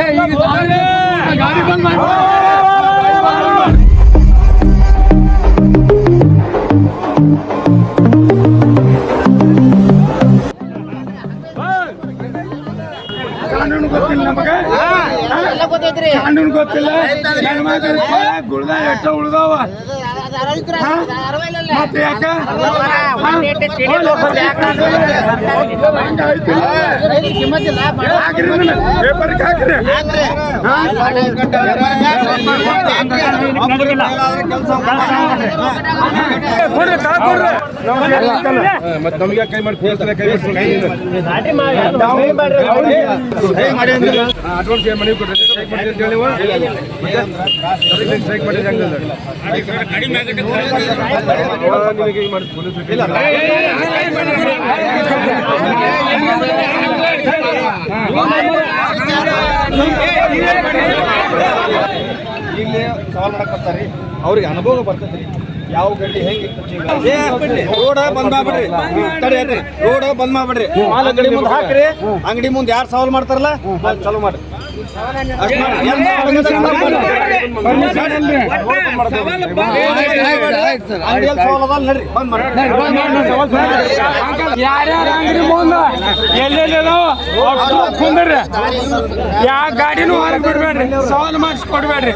এই ಕಾನೂನು ಗೊತ್ತಿಲ್ಲ ನಮಗೆ? ಕಾನೂನು ಗೊತ್ತಿಲ್ಲ. ಗುಳ್ದ ಎಷ್ಟ ಉಳ್ದವ. ಮತ್ತೆ ಯಾಕ? ಹಾಕ್ರಿ ಇದನ್ನ. ಪೇಪರ್ಗೆ ಹಾಕ್ರಿ ಕೊಡ್ರಿ ತಳ ಕೊಡ್ರಿ ಮತ್ತೆ ನಮಗೆ ಕೈ ಮಾಡಿ ಅಡ್ವಾನ್ಸ್ ಏನು ಮನೆ ಕೊಡ್ರಿ ಸ್ಟ್ರೈಕ್ ಮಾಡಿ ಅಂತ ಹೇಳಿ ಮತ್ತೆ ಸ್ಟ್ರೈಕ್ ಮಾಡಿ ಹೆಂಗ ನಿಮಗೆ ಈಗ ಮಾಡಿ ಇಲ್ಲಿ ಸವಾಲ್ ಮಾಡಕ್ ಬರ್ತಾರಿ ಅವ್ರಿಗೆ ಅನುಭವ ಬರ್ತೈತ್ರಿ ಯಾವ ಗಡ್ಡಿ ಹೆಂಗೆ ರೋಡ ಬಂದ್ ಮಾಡ್ಬಿಡ್ರಿ. ತಡಿಯಲ್ರಿ ರೋಡ್ ಬಂದ್ ಮಾಡ್ಬಿಡ್ರಿ. ಮಾಲ್ ಅಂಗಡಿ ಮುಂದೆ ಹಾಕ್ರಿ. ಅಂಗಡಿ ಮುಂದೆ ಯಾರು ಸವಾಲ್ ಮಾಡ್ತಾರಲ್ಲ? ಅಲ್ಲಿ ಚಲೋ ಮಾಡ್ರಿ. ಯಾರ್ಯಾರ ಅಂಗಡಿ ಮುಂದ? ಎಲ್ಲೆಲ್ಲಿ ಕುಂದ್ರಿ. ಯಾವ ಗಾಡಿನೂ ಹೊರಗೆ ಬಿಡ್ಬೇಡ್ರಿ. ಸವಾಲ್ ಮಾಡ್ಸಿ ಕೊಡ್ಬೇಡ್ರಿ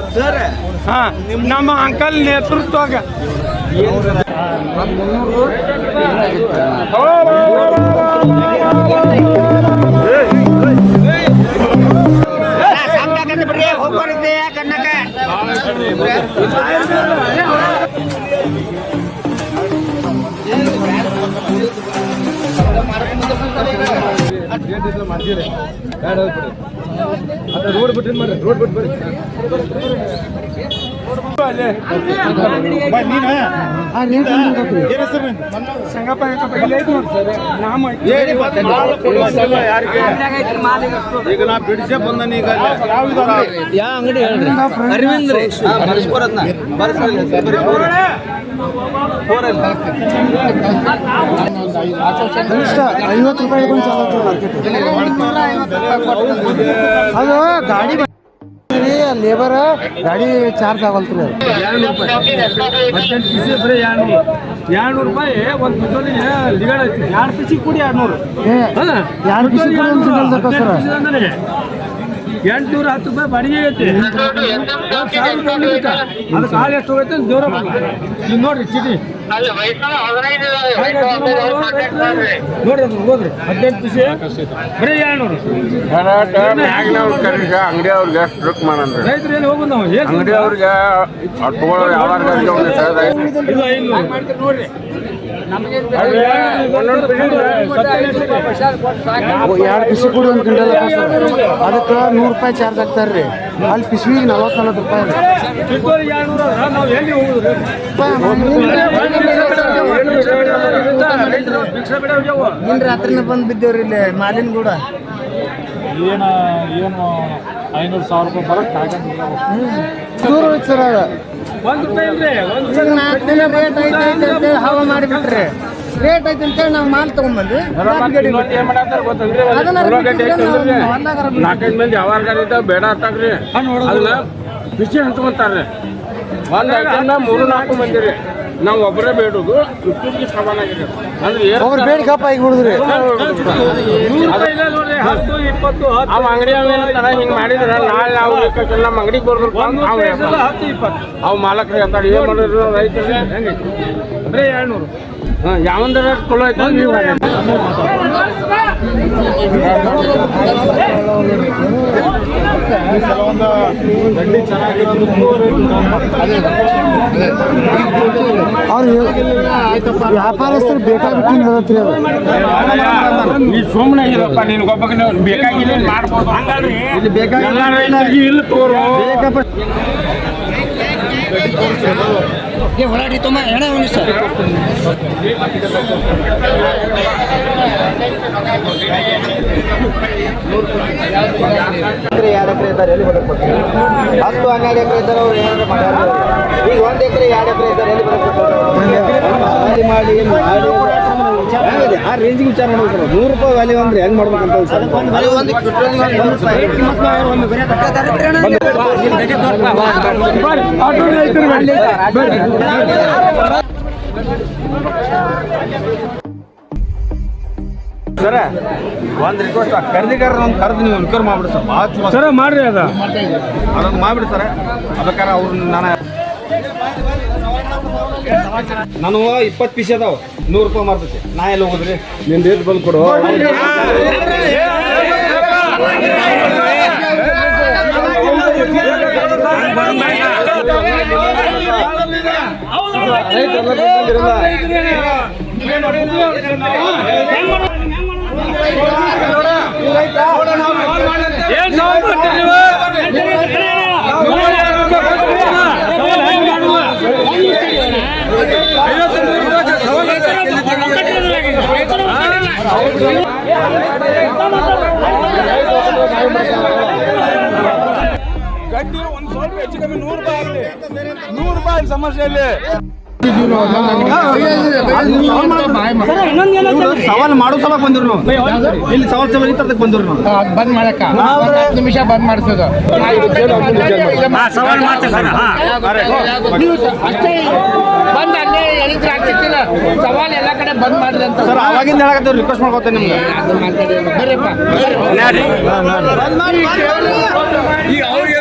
ಹಾ ನಮ್ಮ ಅಂಕಲ್ ನೇತೃತ್ವಾಗ ಕನ್ನಕ ಮಾಡ್ತೀರಿ ಬೇಡ ಹೋಗ್ಬಿಡ್ರಿ ರೋಡ್ ಬಿಟ್ರಿ ಮಾಡ್ರಿ ರೋಡ್ ಬಿಟ್ಟು ಬರ್ರಿ ಸಂಗಪ್ಪ ಗಿಂಗಪ್ಪ ಇಲ್ಲೇ ಐತಿ ನೋಡ್ರಿ ಸರ್ ನಾಮ ಐತಿ. ಈಗ ನಾ ಬಿಡಿಸೇ ಬಂದನ ಈಗ ಐವತ್ತು ರೂಪಾಯಿ ಹಿಡ್ಕೊಂಡು ಚಾಲು ಅದು ಗಾಡಿ ಲೇಬರ್ ಗಾಡಿ ಚಾರ್ಜ್ ಆಗಲ್ತು ಬರೀ ಎರಡ್ನೂರು ರೂಪಾಯಿ. ಒಂದು ಪೆಟ್ರೋಲಿಗೆ ಲಿಗಡ್ ಐತಿ ಎರಡು ಪಿಸಿ ಕೂಡಿ ಎರಡ್ನೂರು. ಎರಡು ಪಿಸಿ ಕೊಡಿ ಅಂತ ಸರ್. ಎಂಟುನೂರ ಹತ್ತು ರೂಪಾಯಿ ಬಾಡಿಗೆ ಐತಿ. ಅದು ಕಾಲು ಎಷ್ಟು ಹೋಗೈತೆ ದೇವ್ರ ಈಗ ನೋಡ್ರಿ ಚೀಟಿ. ನೋಡ್ರಿ ಅದು ಹೋದ್ರಿ ಹದಿನೆಂಟು ಪಿಸಿ. ಬರೀ ಎರಡ್ನೂರು ಅಂಗಡಿ ಅವ್ರಿಗೆ ಮಾಡನ್ರಿ ರೈತರು ಎಲ್ಲಿ ಹೋಗೋದು ನಾವು? ಏನು ಅಂಗಡಿ ಅವ್ರಿಗೆ ತಗೊಳ್ಳೋ ನೋಡ್ರಿ ಎರಡು ಪಿಸಿ ಕೂಡ ಒಂದು ಕ್ವಿಂಟಲ್ ಅದಕ್ಕೆ ನೂರು ರೂಪಾಯಿ ಚಾರ್ಜ್ ಆಗ್ತಾರೆ ರೀ. ಅಲ್ಲಿ ಪಿಸ್ವಿಗೆ ನಲ್ವತ್ತು ನಲ್ವತ್ತು ರೂಪಾಯಿ ನಿನ್ನ ರಾತ್ರಿನ ಬಂದು ಬಿದ್ದೇವ್ರಿ ಇಲ್ಲಿ ಮಾಲಿನ ಕೂಡ ಏನು ಏನು ಐನೂರು ಸಾವಿರ ರೂಪಾಯಿ ಬರಕ್ಕೆ ಸರ್ ನಾಲ್ಕು ದಿನ ರೇಟ್ ಐತೆ ಐತೆ ಅಂತೇಳಿ ಹವಾ ಮಾಡಿಬಿಟ್ರಿ. ರೇಟ್ ಐತೆ ಅಂತೇಳಿ ನಾವು ಮಾಲ್ ತಗೊಂಡ್ಬಂದ್ವಿ ನಾಲ್ಕೈದು ಮಂದಿ ಯಾವಾಗ ಇದ್ದಾವ ಬೇಡ ಅಂತಾಗ್ರಿ ಅದನ್ನ ಬಿಸಿ ಹಂಚ್ಕೊಂತಾರ್ರಿ ಒಂದ್ ಐಟಮ್ನ ಮೂರು ನಾಲ್ಕು ಮಂದಿ ರೀ. ನಾವು ಒಬ್ಬರೇ ಬೇಡುದು ಏನ್ ಒಬ್ರು ಬೇಡ ಕಪ್ಪ ಆಗಿ ಹುಡುದ್ರಿ ಅವ ಅಂಗಡಿ ಹಿಂಗ್ ಮಾಡಿದ್ರ ನಾಳೆ ನಾವು ನಮ್ಮ ಅಂಗಡಿಗೆ ಬರ್ಬೇಕು ಅವ್ ಮಾಲಕ್ರು ಹೇಳ್ತಾರೆ ಏನ್ ಮಾಡಿದ್ರು ಯಾವಂದ್ರ ಚಲೋ ಐತೆ ನೀವು ಕೆಲವೊಂದು ಗಡ್ಡಿ ಚೆನ್ನಾಗಿರೋದಕ್ಕೂ ಅವ್ರು ವ್ಯಾಪಾರಸ್ಥರು ಬೇಕಾಗಿ ಹೇಳತ್ರಿ ಅದು ಈ ಸುಮ್ಮನೆ ಇರಪ್ಪ ನಿನ್ ಒಬ್ಬಕ್ಕೆ ಬೇಕಾಗಿಲ್ಲ ಮಾಡ್ಬೋದು? ಇಲ್ಲಿ ಬೇಕಾಗಿಲ್ಲ ಇಲ್ಲ ತೋರು. ಎಕರೆ ಎರಡು ಎಕರೆ ಇದ್ದಾರೆ ಎಲ್ಲಿ ಕೊಡ್ತೀವಿ ಹತ್ತು ಹನ್ನೆರಡು ಎಕರೆ ಇದ್ದಾರೆ ಅವ್ರು ಏನಾದ್ರು ಮಾಡ್ಯಾರ? ಈಗ ಒಂದು ಎಕರೆ ಎರಡು ಎಕರೆ ಇದ್ದಾರೆ ಎಲ್ಲಿ ಕೊಡ್ತಾರೆ ಮಾಡಿ ಮಾಡಿ? ಆ ರೇಂಜಿಗೆ ವಿಚಾರ ಮಾಡ್ಬೇಕು ನೂರು ರೂಪಾಯಿ ವ್ಯಾಲ್ಯೂ ಅಂದ್ರೆ ಹೆಂಗ್ ಮಾಡ್ಬೇಕಂತ ಸರ? ಒಂದು ರಿಕ್ವೆಸ್ಟ್ ಖರೀದಿಗಾರ ಒಂದು ಕರೆದು ನೀವು ಎನ್ಕ್ವೈರ್ ಮಾಡ್ಬಿಡಿ ಸರ್. ಭಾಳ ಸರ ಮಾಡ್ರಿ ಅದ. ಅದೊಂದು ಮಾಡ್ಬಿಡಿ ಸರ್. ಅದಕ್ಕಾರ ಅವ್ರು ನಾನು ನಾನು ಇಪ್ಪತ್ತು ಪೀಸ್ ಅದಾವ. ನೂರು ರೂಪಾಯಿ ಮಾರ್ತೈತಿ. ನಾ ಎಲ್ಲಿ ಹೋಗುದ್ರಿ? ನಿನ್ ರೇಟ್ ಬಂದು ಕೊಡು. ಏನ್ ಸವಾಲ್ ಮಾಡ್ತೀರಿ ನೀವು? ನೂರ ಐವತ್ತು ರೂಪಾಯಿ ಕೊಡ್ತೀರಿ ಅಣ್ಣ? ಸವಾಲ್ ಹೆಂಗ್ ಮಾಡುವ? ಐವತ್ತು ರೂಪಾಯಿ ಸವಾಲ್ ಗಡ್ಡಿ ಒಂದು ಸ್ವಲ್ಪ ಹೆಚ್ಚು ಕಮ್ಮಿ ನೂರು ರೂಪಾಯಿ ಆಗಲಿ. ನೂರು ರೂಪಾಯಿ ಸಮಸ್ಯೆ ಇಲ್ಲಿ ಸವಾಲ್ ಮಾಡೋ. ಸಲ ಬಂದ್ರು ಇಲ್ಲಿ ಸವಾಲ್ ಸವಾಲ್ ಇತ್ತದಕ್ಕೆ ಬಂದ್ರು ನಾವು. ಬಂದ್ ಮಾಡಕ್ಕ. ನಿಮಿಷ ಬಂದ್ ಮಾಡಿಸೋದು. ಸವಾಲ್ ಅಷ್ಟೇ ಬಂದ್ ಅಲ್ಲೇ ಎಳಿದ್ರೆ ಆಗ್ತಿತ್ತಿಲ್ಲ ಸವಾಲ್ ಎಲ್ಲ ಕಡೆ ಬಂದ್ ಮಾಡಿದೆ ಅಂತ. ಸರ್ ಅವಾಗಿಂದ ಹೇಳಕತ್ತೀವಿ ರಿಕ್ವೆಸ್ಟ್ ಮಾಡ್ಕೋತೇನೆ ನಿಮ್ಗೆ. ಬರ್ರಿಪ್ಪ ಈಗ ಅವ್ರಿಗೆ